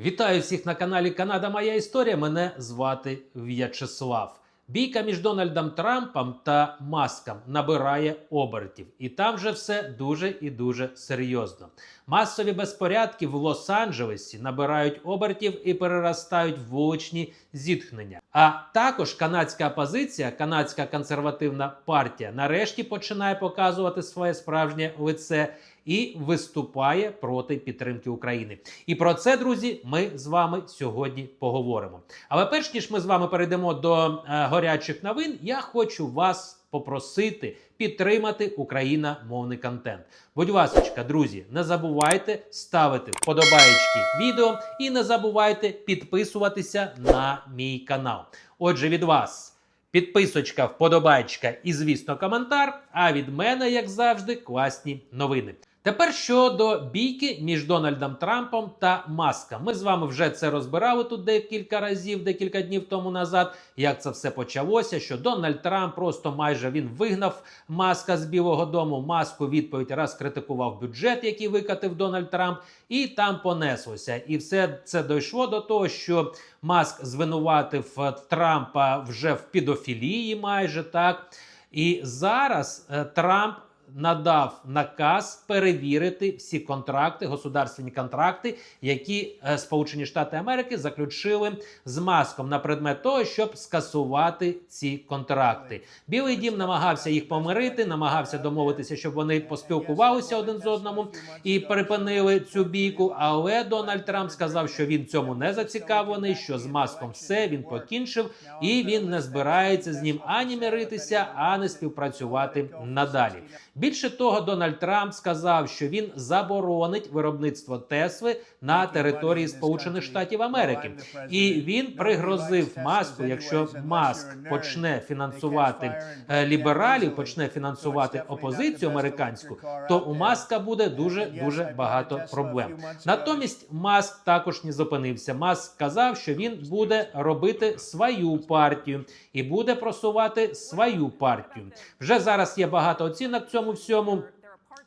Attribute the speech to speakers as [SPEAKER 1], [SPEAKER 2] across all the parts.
[SPEAKER 1] Вітаю всіх на каналі Канада Моя Історія. Мене звати В'ячеслав. Бійка між Дональдом Трампом та Маском набирає обертів, і там же все дуже і дуже серйозно. Масові безпорядки в Лос-Анджелесі набирають обертів і переростають в вуличні зіткнення. А також канадська опозиція, канадська консервативна партія, нарешті починає показувати своє справжнє лице і виступає проти підтримки України. І про це, друзі, ми з вами сьогодні поговоримо. Але перш ніж ми з вами перейдемо до е, гарячих новин, я хочу вас попросити підтримати україномовний контент. Будь ласка, друзі, не забувайте ставити вподобаєчки відео і не забувайте підписуватися на мій канал. Отже, від вас. Підписочка, вподобайчка і, звісно, коментар. А від мене, як завжди, класні новини. Тепер щодо бійки між Дональдом Трампом та Маском. Ми з вами вже це розбирали тут декілька разів, декілька днів тому назад. Як це все почалося? Що Дональд Трамп просто майже він вигнав Маска з Білого Дому. Маску відповідь раз критикував бюджет, який викатив Дональд Трамп, і там понеслося. І все це дійшло до того, що Маск звинуватив е, Трампа вже в підофілії, майже так. І зараз е, Трамп надав наказ перевірити всі контракти, государственні контракти, які е, Сполучені Штати Америки заключили з маском на предмет того, щоб скасувати ці контракти. Білий дім намагався їх помирити, намагався домовитися, щоб вони поспілкувалися один з одному і припинили цю бійку. Але Дональд Трамп сказав, що він цьому не зацікавлений, що з маском все він покінчив, і він не збирається з ним ані миритися, ані співпрацювати надалі. Більше того, Дональд Трамп сказав, що він заборонить виробництво Тесли на території Сполучених Штатів? Америки, і він пригрозив маску, якщо маск почне фінансувати е, лібералів, почне фінансувати опозицію американську, то у маска буде дуже дуже багато проблем. Натомість маск також не зупинився. Маск сказав, що він буде робити свою партію і буде просувати свою партію. Вже зараз є багато оцінок цьому всьому.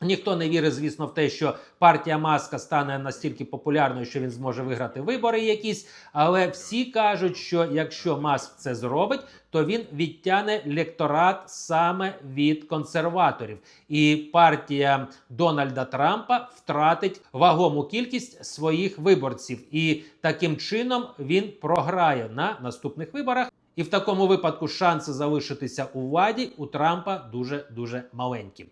[SPEAKER 1] Ніхто не вірить, звісно, в те, що партія Маска стане настільки популярною, що він зможе виграти вибори якісь. Але всі кажуть, що якщо Маск це зробить, то він відтяне лекторат саме від консерваторів, і партія Дональда Трампа втратить вагому кількість своїх виборців, і таким чином він програє на наступних виборах. І в такому випадку шанси залишитися у владі у Трампа дуже дуже маленькі.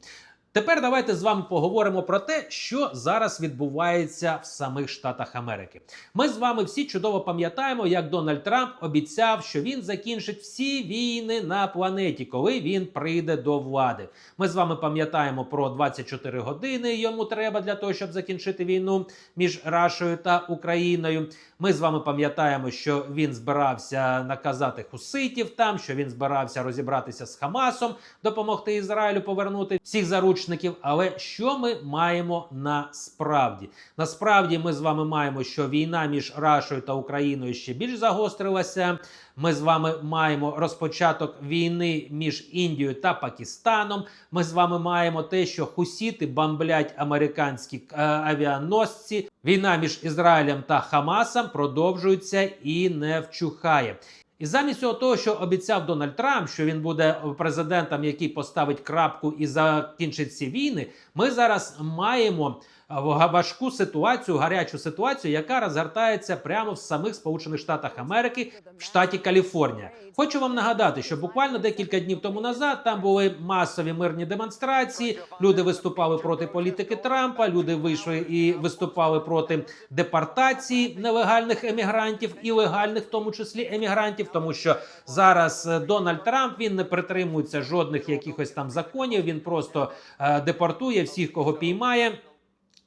[SPEAKER 1] Тепер давайте з вами поговоримо про те, що зараз відбувається в самих Штатах Америки. Ми з вами всі чудово пам'ятаємо, як Дональд Трамп обіцяв, що він закінчить всі війни на планеті, коли він прийде до влади. Ми з вами пам'ятаємо про 24 години. Йому треба для того, щоб закінчити війну між Рашою та Україною. Ми з вами пам'ятаємо, що він збирався наказати хуситів там, що він збирався розібратися з Хамасом, допомогти Ізраїлю повернути всіх заручників. Але що ми маємо насправді? Насправді, ми з вами маємо, що війна між Рашою та Україною ще більш загострилася. Ми з вами маємо розпочаток війни між Індією та Пакистаном. Ми з вами маємо те, що хусіти бомблять американські е, авіаносці. Війна між Ізраїлем та Хамасом продовжується і не вчухає. І замість цього того, що обіцяв Дональд Трамп, що він буде президентом, який поставить крапку і закінчить ці війни, ми зараз маємо важку ситуацію, гарячу ситуацію, яка розгортається прямо в самих Сполучених Штатах Америки в штаті Каліфорнія. Хочу вам нагадати, що буквально декілька днів тому назад там були масові мирні демонстрації. Люди виступали проти політики Трампа. Люди вийшли і виступали проти депортації нелегальних емігрантів і легальних, в тому числі емігрантів, тому що зараз е, Дональд Трамп він не притримується жодних якихось там законів. Він просто е, депортує всіх, кого піймає.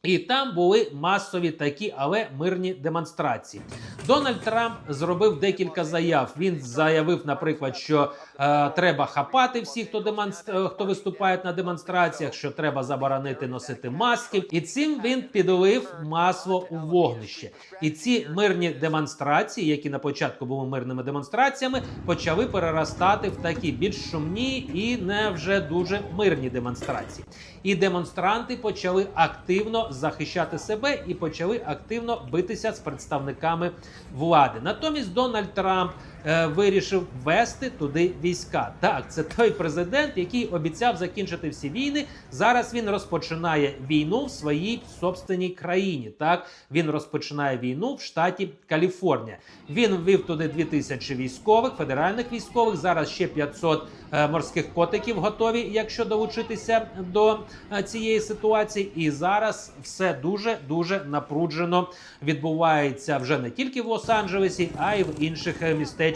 [SPEAKER 1] І там були масові такі, але мирні демонстрації. Дональд Трамп зробив декілька заяв. Він заявив, наприклад, що е, треба хапати всіх, хто демонстр... е, хто виступає на демонстраціях, що треба заборонити носити маски, і цим він підлив масло у вогнище. І ці мирні демонстрації, які на початку були мирними демонстраціями, почали переростати в такі більш шумні і не вже дуже мирні демонстрації. І демонстранти почали активно захищати себе і почали активно битися з представниками влади. Натомість Дональд Трамп вирішив ввести туди війська. Так, це той президент, який обіцяв закінчити всі війни. Зараз він розпочинає війну в своїй собственній країні. Так він розпочинає війну в штаті Каліфорнія. Він ввів туди 2000 військових, федеральних військових. Зараз ще 500 е, морських котиків готові, якщо долучитися до е, цієї ситуації. І зараз все дуже дуже напруджено відбувається вже не тільки в Лос-Анджелесі, а й в інших е, містечках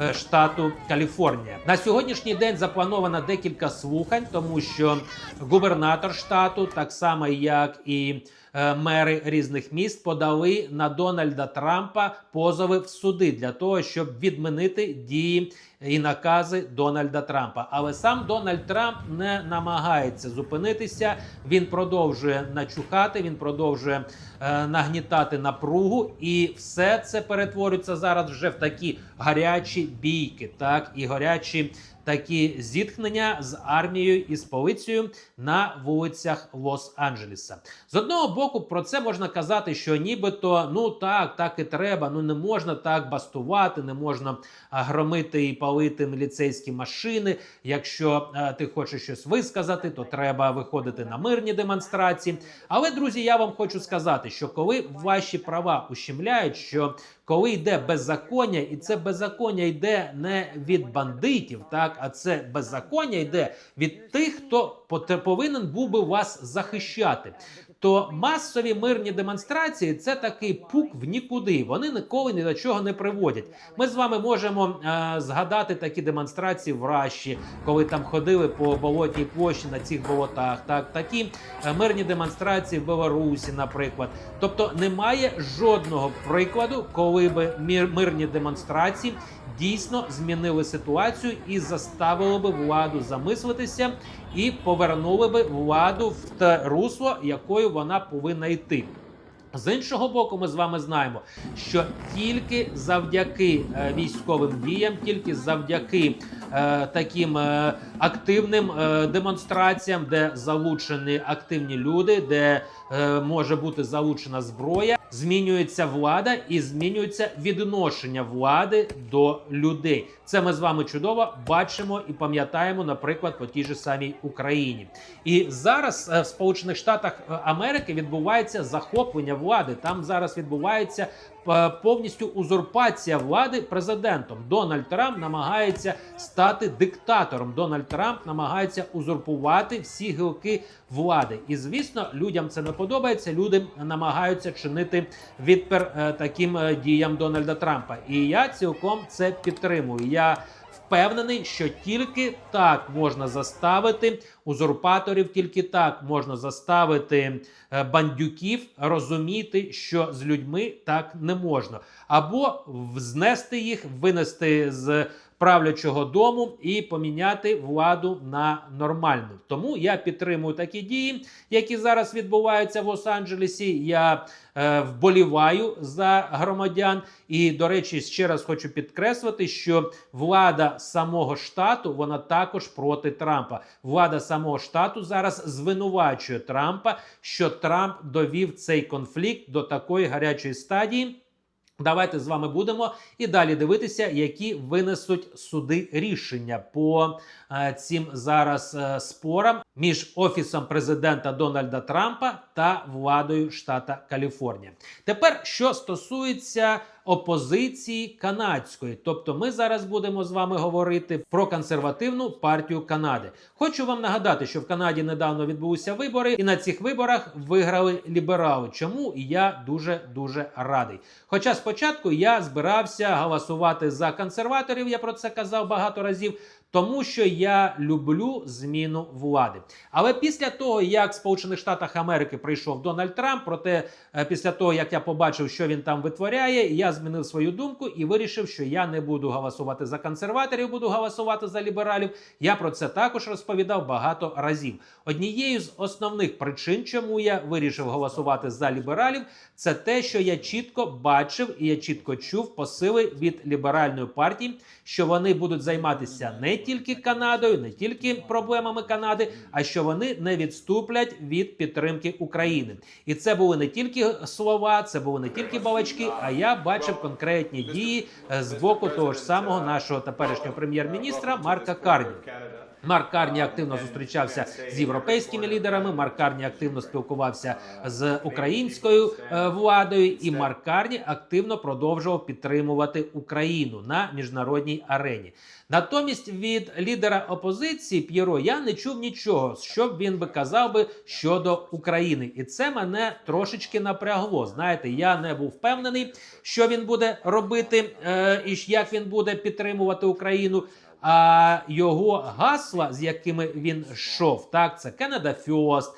[SPEAKER 1] е, штату Каліфорнія. На сьогоднішній день заплановано декілька слухань, тому що губернатор штату, так само як і мери різних міст, подали на Дональда Трампа позови в суди для того, щоб відмінити дії і накази Дональда Трампа. Але сам Дональд Трамп не намагається зупинитися. Він продовжує начухати, він продовжує е, нагнітати напругу, і все це перетворюється зараз вже в такі гарячі бійки, так і гарячі такі зіткнення з армією і з поліцією на вулицях Лос-Анджелеса. З одного боку, про це можна казати, що нібито ну так, так і треба. Ну не можна так бастувати, не можна громити і палити міліцейські машини. Якщо е, ти хочеш щось висказати, то треба виходити на мирні демонстрації. Але друзі, я вам хочу сказати, що коли ваші права ущемляють, що коли йде беззаконня, і це беззаконня йде не від бандитів, так а це беззаконня йде від тих, хто повинен був би вас захищати. То масові мирні демонстрації це такий пук в нікуди. Вони ніколи ні до чого не приводять. Ми з вами можемо е, згадати такі демонстрації в Раші, коли там ходили по болотній площі на цих болотах. Так такі е, мирні демонстрації в Білорусі, наприклад. Тобто немає жодного прикладу, коли би мір, мирні демонстрації дійсно змінили ситуацію і заставили би владу замислитися і повернули би владу в те русло, якою вона повинна йти. З іншого боку, ми з вами знаємо, що тільки завдяки е, військовим діям, тільки завдяки е, таким е, активним е, демонстраціям, де залучені активні люди, де е, може бути залучена зброя, змінюється влада і змінюється відношення влади до людей. Це ми з вами чудово бачимо і пам'ятаємо, наприклад, по тій же самій Україні. І зараз е, в Сполучених Штатах е, Америки відбувається захоплення влади. Там зараз відбувається повністю узурпація влади президентом. Дональд Трамп намагається стати диктатором. Дональд Трамп намагається узурпувати всі гілки влади. І звісно, людям це не подобається. Люди намагаються чинити відпер е, таким е, діям Дональда Трампа. І я цілком це підтримую. Я впевнений, що тільки так можна заставити узурпаторів, тільки так можна заставити е, бандюків розуміти, що з людьми так не можна, або знести їх, винести з правлячого дому і поміняти владу на нормальну. Тому я підтримую такі дії, які зараз відбуваються в Лос-Анджелесі. Я е, вболіваю за громадян. І, до речі, ще раз хочу підкреслити, що влада самого штату вона також проти Трампа. Влада самого штату зараз звинувачує Трампа, що Трамп довів цей конфлікт до такої гарячої стадії. Давайте з вами будемо і далі дивитися, які винесуть суди рішення по е, цим зараз е, спорам між офісом президента Дональда Трампа та владою штата Каліфорнія. Тепер що стосується опозиції канадської, тобто ми зараз будемо з вами говорити про консервативну партію Канади. Хочу вам нагадати, що в Канаді недавно відбулися вибори, і на цих виборах виграли ліберали. Чому я дуже дуже радий. Хоча спочатку я збирався голосувати за консерваторів, я про це казав багато разів. Тому що я люблю зміну влади. Але після того, як Сполучених Штатах Америки прийшов Дональд Трамп, проте е, після того, як я побачив, що він там витворяє, я змінив свою думку і вирішив, що я не буду голосувати за консерваторів, буду голосувати за лібералів. Я про це також розповідав багато разів. Однією з основних причин, чому я вирішив голосувати за лібералів, це те, що я чітко бачив і я чітко чув посили від ліберальної партії, що вони будуть займатися не тільки Канадою, не тільки проблемами Канади, а що вони не відступлять від підтримки України. І це були не тільки слова, це були не тільки балачки, а я бачив конкретні дії е, з боку того ж самого нашого теперішнього прем'єр-міністра Марка Карні. Марк Карні активно зустрічався з європейськими лідерами. Марк Карні активно спілкувався з українською е, владою, і Марк Карні активно продовжував підтримувати Україну на міжнародній арені. Натомість від лідера опозиції П'єро я не чув нічого, що б він би казав би щодо України, і це мене трошечки напрягло. Знаєте, я не був впевнений, що він буде робити е, і як він буде підтримувати Україну. А його гасла, з якими він йшов, так це Canada First,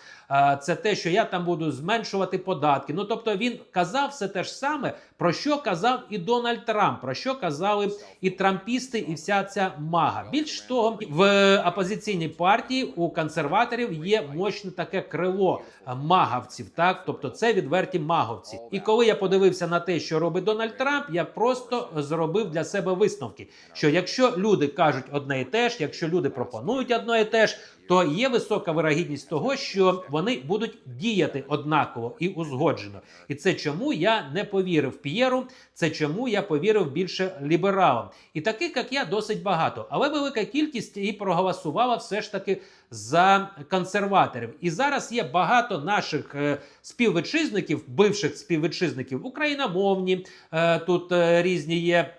[SPEAKER 1] це те, що я там буду зменшувати податки. Ну тобто він казав все те ж саме, про що казав і Дональд Трамп, про що казали і трампісти, і вся ця мага. Більш того, в опозиційній партії у консерваторів є мощне таке крило магавців. Так, тобто це відверті маговці. І коли я подивився на те, що робить Дональд Трамп, я просто зробив для себе висновки, що якщо люди кажуть одне і те ж, якщо люди пропонують одне і те ж, то є висока вирогідність того, що вони будуть діяти однаково і узгоджено. І це чому я не повірив П'єру, це чому я повірив більше лібералам. І таких, як я, досить багато. Але велика кількість і проголосувала все ж таки за консерваторів. І зараз є багато наших е, співвітчизників, бивших співвітчизників, україномовні, е, тут е, різні є.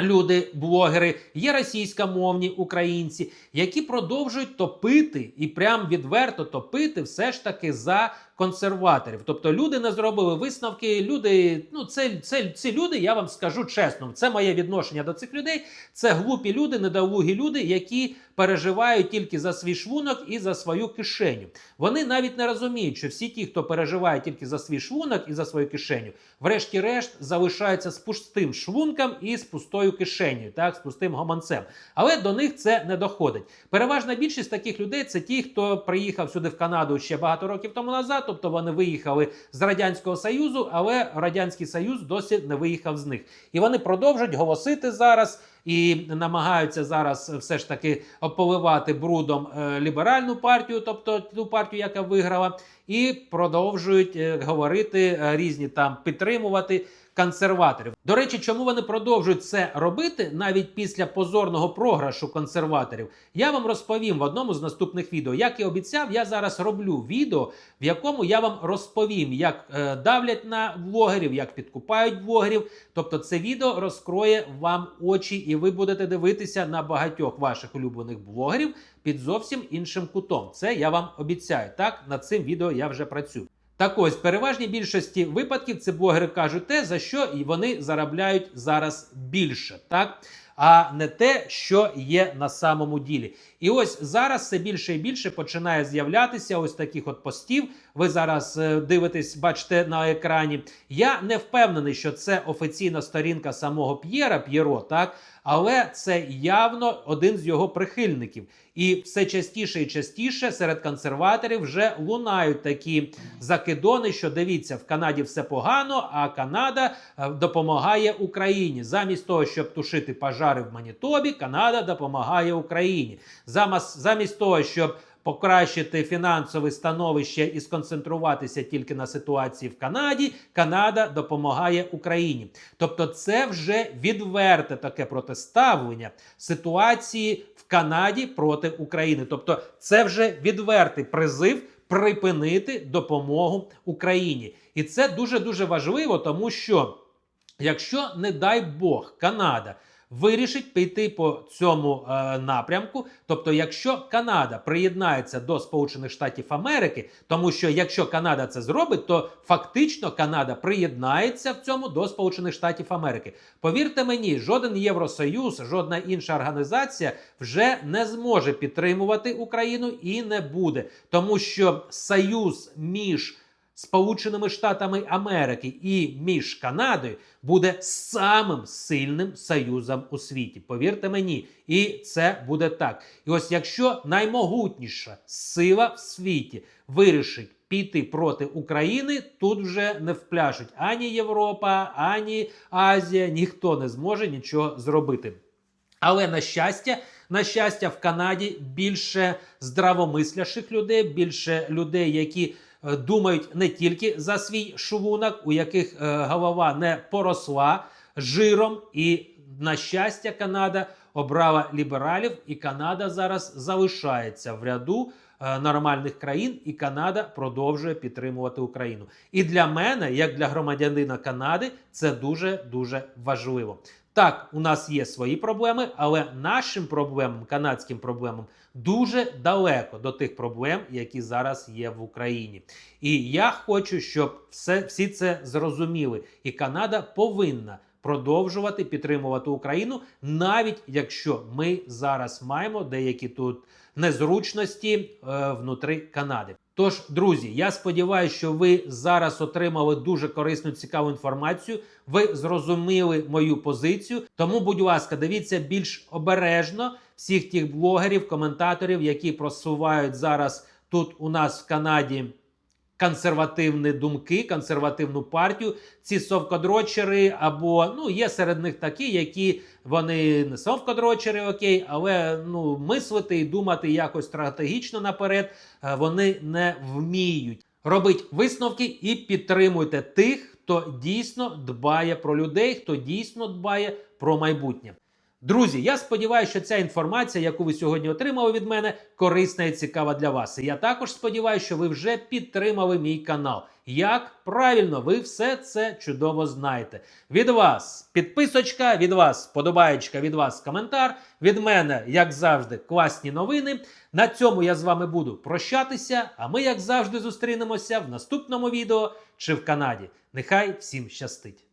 [SPEAKER 1] Люди, блогери, є російськомовні українці, які продовжують топити і прям відверто топити все ж таки за консерваторів. Тобто люди не зробили висновки. Люди, ну це, це ці люди, я вам скажу чесно, це моє відношення до цих людей. Це глупі люди, недолугі люди, які переживають тільки за свій шлунок і за свою кишеню. Вони навіть не розуміють, що всі ті, хто переживає тільки за свій шлунок і за свою кишеню, врешті-решт залишаються з пустим шлунком і з пустою кишенею, так, з пустим гомонцем. Але до них це не доходить. Переважна більшість таких людей це ті, хто приїхав сюди в Канаду ще багато років тому назад. Тобто вони виїхали з радянського союзу, але радянський союз досі не виїхав з них. І вони продовжують голосити зараз. І намагаються зараз все ж таки поливати брудом е, ліберальну партію, тобто ту партію, яка виграла, і продовжують е, говорити е, різні там підтримувати консерваторів. До речі, чому вони продовжують це робити навіть після позорного програшу консерваторів? Я вам розповім в одному з наступних відео. Як і обіцяв, я зараз роблю відео, в якому я вам розповім, як е, давлять на блогерів, як підкупають блогерів. Тобто, це відео розкроє вам очі, і ви будете дивитися на багатьох ваших улюблених блогерів під зовсім іншим кутом. Це я вам обіцяю. Так над цим відео я вже працюю. Так ось, в переважній більшості випадків це блогери кажуть те, за що і вони заробляють зараз більше, так? А не те, що є на самому ділі. І ось зараз все більше і більше починає з'являтися ось таких от постів. Ви зараз е, дивитесь, бачите на екрані. Я не впевнений, що це офіційна сторінка самого П'єра П'єро, так але це явно один з його прихильників. І все частіше і частіше серед консерваторів вже лунають такі закидони, що дивіться, в Канаді все погано, а Канада е, допомагає Україні. Замість того, щоб тушити пожари в Манітобі, Канада допомагає Україні. Замість, замість того, щоб покращити фінансове становище і сконцентруватися тільки на ситуації в Канаді, Канада допомагає Україні. Тобто, це вже відверте таке протиставлення ситуації в Канаді проти України. Тобто, це вже відвертий призив. Припинити допомогу Україні, і це дуже дуже важливо, тому що якщо, не дай Бог, Канада вирішить піти по цьому е, напрямку. Тобто, якщо Канада приєднається до Сполучених Штатів Америки, тому що якщо Канада це зробить, то фактично Канада приєднається в цьому до Сполучених Штатів Америки. Повірте мені, жоден Євросоюз, жодна інша організація вже не зможе підтримувати Україну і не буде, тому що союз між Сполученими Штатами Америки і між Канадою буде самим сильним союзом у світі. Повірте мені, і це буде так. І ось якщо наймогутніша сила в світі вирішить піти проти України, тут вже не впляшуть ані Європа, ані Азія, ніхто не зможе нічого зробити. Але на щастя, На щастя, в Канаді більше здравомислящих людей, більше людей, які думають не тільки за свій шувунок, у яких е, голова не поросла жиром. І на щастя, Канада обрала лібералів, і Канада зараз залишається в ряду е, нормальних країн, і Канада продовжує підтримувати Україну. І для мене, як для громадянина Канади, це дуже дуже важливо. Так, у нас є свої проблеми, але нашим проблемам, канадським проблемам, дуже далеко до тих проблем, які зараз є в Україні. І я хочу, щоб все, всі це зрозуміли. І Канада повинна продовжувати підтримувати Україну, навіть якщо ми зараз маємо деякі тут незручності е, внутри Канади. Тож, друзі, я сподіваюся, що ви зараз отримали дуже корисну цікаву інформацію. Ви зрозуміли мою позицію. Тому, будь ласка, дивіться більш обережно всіх тих блогерів, коментаторів, які просувають зараз тут у нас в Канаді консервативні думки, консервативну партію. Ці совкодрочери, або ну є серед них такі, які вони не совкодрочери, окей, але ну мислити і думати якось стратегічно наперед е, вони не вміють. Робить висновки і підтримуйте тих, хто дійсно дбає про людей, хто дійсно дбає про майбутнє. Друзі, я сподіваюся, що ця інформація, яку ви сьогодні отримали від мене, корисна і цікава для вас. І я також сподіваюся, що ви вже підтримали мій канал. Як правильно, ви все це чудово знаєте. Від вас підписочка, від вас подобаєчка, від вас коментар. Від мене, як завжди, класні новини. На цьому я з вами буду прощатися. А ми, як завжди, зустрінемося в наступному відео чи в Канаді. Нехай всім щастить!